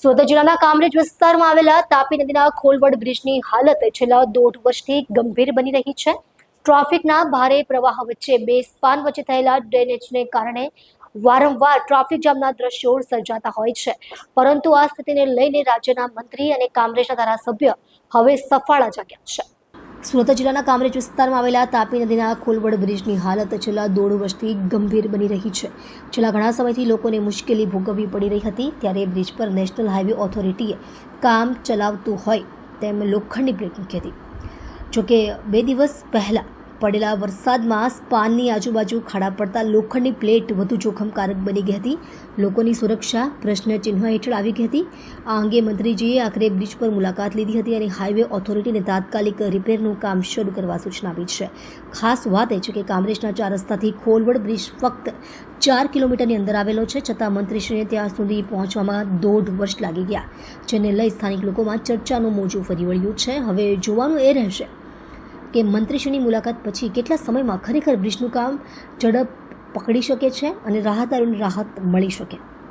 સુરત જિલ્લાના કામરેજ વિસ્તારમાં આવેલા તાપી નદીના ખોલવડ બ્રિજની હાલત છેલ્લા દોઢ વર્ષથી ગંભીર બની રહી છે. ટ્રાફિકના ભારે પ્રવાહ વચ્ચે બે સ્પાન વચ્ચે થયેલા ડ્રેનેજને કારણે વારંવાર ટ્રાફિક જામના દ્રશ્યો સર્જાતા હોય છે. પરંતુ આ સ્થિતિને લઈને રાજ્યના મંત્રી અને કામરેજના ધારાસભ્ય હવે સફાળા જાગ્યા છે. સુરત જિલ્લાના કામરેજ વિસ્તારમાં આવેલા તાપી નદીના ખોલવડ બ્રિજની હાલત છેલ્લા દોઢ વર્ષથી ગંભીર બની રહી છે. છેલ્લા ઘણા સમયથી લોકોને મુશ્કેલી ભોગવવી પડી રહી હતી, ત્યારે બ્રિજ પર નેશનલ હાઈવે ઓથોરિટીએ કામ ચલાવતું હોય તેમ લોખંડની બ્રેક મૂકી હતી. જોકે બે દિવસ પહેલાં પડેલા વરસાદમાં સ્પાનની આજુબાજુ ખાડા પડતા લોખંડની પ્લેટ વધુ જોખમકારક બની ગઈ હતી. લોકોની સુરક્ષા પ્રશ્નચિહ્ન હેઠળ આવી ગઈ હતી. આ અંગે મંત્રીજીએ આખરે બ્રિજ પર મુલાકાત લીધી હતી અને હાઈવે ઓથોરિટીને તાત્કાલિક રિપેરનું કામ શરૂ કરવા સૂચના આપી છે. ખાસ વાત એ છે કે કામરેજના ચાર રસ્તાથી ખોલવડ બ્રિજ ફક્ત ચાર કિલોમીટરની અંદર આવેલો છે, છતાં મંત્રીશ્રીને ત્યાં સુધી પહોંચવામાં દોઢ વર્ષ લાગી ગયા, જેને લઈ સ્થાનિક લોકોમાં ચર્ચાનું મોજું ફરી વળ્યું છે. હવે જોવાનું એ રહેશે કે મંત્રીશ્રીની મુલાકાત પછી કેટલા સમયમાં ખરેખર બ્રિજનું કામ ઝડપ પકડી શકે છે અને રાહતદારોને રાહત મળી શકે?